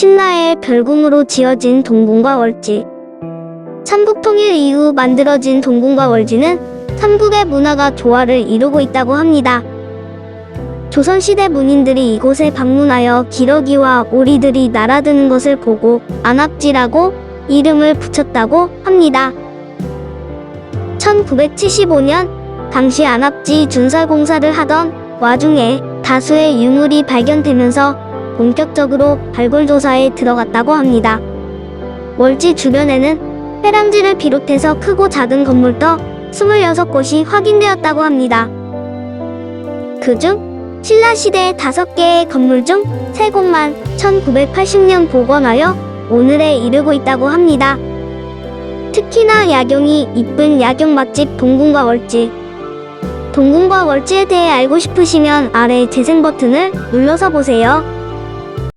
신라의 별궁으로 지어진 동궁과 월지. 삼국 통일 이후 만들어진 동궁과 월지는 삼국의 문화가 조화를 이루고 있다고 합니다. 조선시대 문인들이 이곳에 방문하여 기러기와 오리들이 날아드는 것을 보고 안압지라고 이름을 붙였다고 합니다. 1975년 당시 안압지 준설 공사를 하던 와중에 다수의 유물이 발견되면서 본격적으로 발굴 조사에 들어갔다고 합니다. 월지 주변에는 회랑지를 비롯해서 크고 작은 건물도 26곳이 확인되었다고 합니다. 그중 신라시대의 5개의 건물 중 3곳만 1980년 복원하여 오늘에 이르고 있다고 합니다. 특히나 야경이 이쁜 야경 맛집 동궁과 월지. 동궁과 월지에 대해 알고 싶으시면 아래 재생 버튼을 눌러서 보세요.